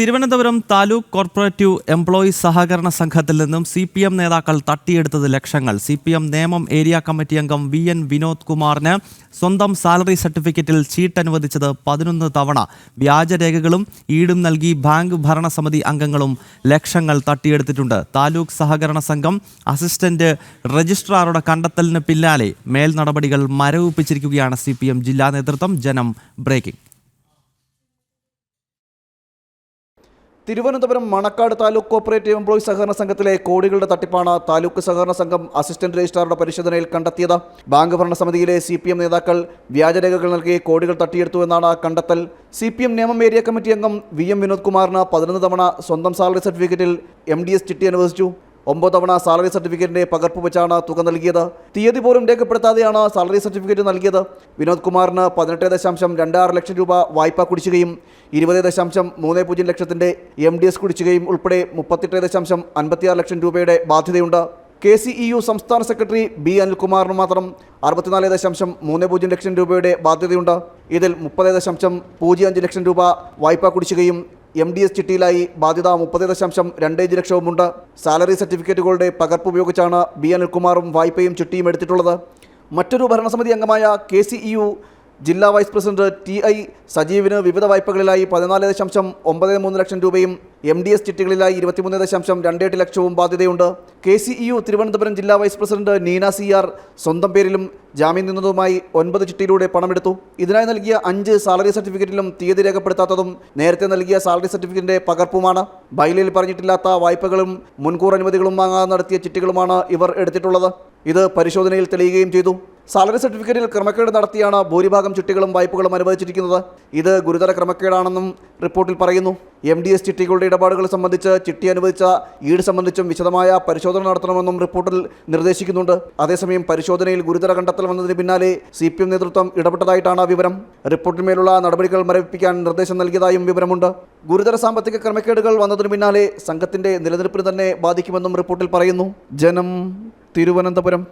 Thiruvananthapuram taluk corporative employees സഹകരണ സംഘത്തിൽ നിന്നും സി പി എം നേതാക്കൾ തട്ടിയെടുത്തത് ലക്ഷങ്ങൾ. C P M Nemam area committee അംഗം വി എൻ വിനോദ് കുമാറിന് സ്വന്തം സാലറി സർട്ടിഫിക്കറ്റിൽ ചീട്ട് അനുവദിച്ചത് പതിനൊന്ന് തവണ. വ്യാജരേഖകളും ഈടും നൽകി ബാങ്ക് ഭരണസമിതി അംഗങ്ങളും ലക്ഷങ്ങൾ തട്ടിയെടുത്തിട്ടുണ്ട്. താലൂക്ക് സഹകരണ സംഘം അസിസ്റ്റന്റ് രജിസ്ട്രാറുടെ കണ്ടെത്തലിന് പിന്നാലെ മേൽനടപടികൾ മരവിപ്പിച്ചിരിക്കുകയാണ് സി ജില്ലാ നേതൃത്വം ജനം breaking. Thiruvananthapuram Manacaud taluk cooperative employees സഹകരണ സംഘത്തിലെ കോടികളുടെ തട്ടിപ്പാണ് താലൂക്ക് സഹകരണ സംഘം അസിസ്റ്റന്റ് രജിസ്ട്രാറുടെ പരിശോധനയിൽ കണ്ടെത്തിയത്. ബാങ്ക് ഭരണസമിതിയിലെ സി പി എം നേതാക്കൾ വ്യാജരേഖകൾ നൽകി കോടികൾ തട്ടിയെടുത്തു എന്നാണ് കണ്ടെത്തൽ. സി പി എം നിയമം ഏരിയ കമ്മിറ്റി അംഗം വി എം വിനോദ് കുമാറിന് പതിനൊന്ന് തവണ സ്വന്തം സാലറി സർട്ടിഫിക്കറ്റിൽ എം ഡി എസ് ചിട്ടി അനുവദിച്ചു. ഒമ്പത് തവണ സാലറി സർട്ടിഫിക്കറ്റിന്റെ പകർപ്പ് വെച്ചാണ് തുക നൽകിയത്. തീയതി പോലും രേഖപ്പെടുത്താതെയാണ് സാലറി സർട്ടിഫിക്കറ്റ് നൽകിയത്. വിനോദ് കുമാറിന് പതിനെട്ട് ദശാംശം രണ്ട് ആറ് ലക്ഷം രൂപ വായ്പ കുടിശ്ശികയും ഇരുപത് ദശാംശം മൂന്ന് പൂജ്യം ലക്ഷത്തിന്റെ എം ഡി എസ് കുടിശ്ശികയും ഉൾപ്പെടെ മുപ്പത്തെട്ട് ദശാംശം അൻപത്തിയാറ് ലക്ഷം രൂപയുടെ ബാധ്യതയുണ്ട്. കെ സി ഇ യു സംസ്ഥാന സെക്രട്ടറി ബി അനിൽകുമാറിന് മാത്രം അറുപത്തിനാല് ദശാംശം മൂന്ന് പൂജ്യം ലക്ഷം രൂപയുടെ ബാധ്യതയുണ്ട്. ഇതിൽ മുപ്പത് ദശാംശം പൂജ്യം അഞ്ച് ലക്ഷം രൂപ വായ്പ കുടിശ്ശികയും എം ഡി എസ് ചിട്ടിയിലായി ബാധ്യത മുപ്പത് ദശാംശം രണ്ട് അഞ്ച് ലക്ഷവുമുണ്ട്. സാലറി സർട്ടിഫിക്കറ്റുകളുടെ പകർപ്പ് ഉപയോഗിച്ചാണ് ബി അനിൽകുമാറും വായ്പയും ചിട്ടിയും എടുത്തിട്ടുള്ളത്. മറ്റൊരു ഭരണസമിതി അംഗമായ കെ സി ഇ യു ജില്ലാ വൈസ് പ്രസിഡന്റ് ടി ഐ സജീവിന് വിവിധ വായ്പകളിലായി പതിനാല് ദശാംശം ഒമ്പത് മൂന്ന് ലക്ഷം രൂപയും എം ഡി എസ് ചിട്ടികളിലായി ഇരുപത്തിമൂന്ന് ദശാംശം രണ്ട് എട്ട് ലക്ഷവും ബാധ്യതയുണ്ട്. K C E U Thiruvananthapuram ജില്ലാ vice president Neena C R സ്വന്തം പേരിലും ജാമ്യം നിന്നതുമായി ഒൻപത് ചിട്ടിയിലൂടെ പണമെടുത്തു. ഇതിനായി നൽകിയ അഞ്ച് സാലറി സർട്ടിഫിക്കറ്റിലും തീയതി രേഖപ്പെടുത്താത്തതും നേരത്തെ നൽകിയ സാലറി സർട്ടിഫിക്കറ്റിന്റെ പകർപ്പുമാണ്. ബൈലിൽ പറഞ്ഞിട്ടില്ലാത്ത വായ്പകളും മുൻകൂർ അനുമതികളും വാങ്ങാതെ നടത്തിയ ചിട്ടികളുമാണ് ഇവർ എടുത്തിട്ടുള്ളത്. ഇത് പരിശോധനയിൽ തെളിയുകയും ചെയ്തു. സാലറി സർട്ടിഫിക്കറ്റിൽ ക്രമക്കേട് നടത്തിയാണ് ഭൂരിഭാഗം ചിട്ടികളും വായ്പകളും അനുവദിച്ചിരിക്കുന്നത്. ഇത് ഗുരുതര ക്രമക്കേടാണെന്നും റിപ്പോർട്ടിൽ പറയുന്നു. എം ഡി എസ് ചിട്ടികളുടെ ഇടപാടുകൾ സംബന്ധിച്ച് ചിട്ടി അനുവദിച്ച ഈട് സംബന്ധിച്ചും വിശദമായ പരിശോധന നടത്തണമെന്നും റിപ്പോർട്ടിൽ നിർദ്ദേശിക്കുന്നുണ്ട്. അതേസമയം പരിശോധനയിൽ ഗുരുതര കണ്ടെത്തൽ വന്നതിന് പിന്നാലെ സി പി എം നേതൃത്വം ഇടപെട്ടതായിട്ടാണ് വിവരം. റിപ്പോർട്ടിന്മേലുള്ള നടപടികൾ മരവിപ്പിക്കാൻ നിർദ്ദേശം നൽകിയതായും വിവരമുണ്ട്. ഗുരുതര സാമ്പത്തിക ക്രമക്കേടുകൾ വന്നതിന് പിന്നാലെ സംഘത്തിന്റെ നിലനിൽപ്പിന് തന്നെ ബാധിക്കുമെന്നും റിപ്പോർട്ടിൽ പറയുന്നു. ജനം തിരുവനന്തപുരം.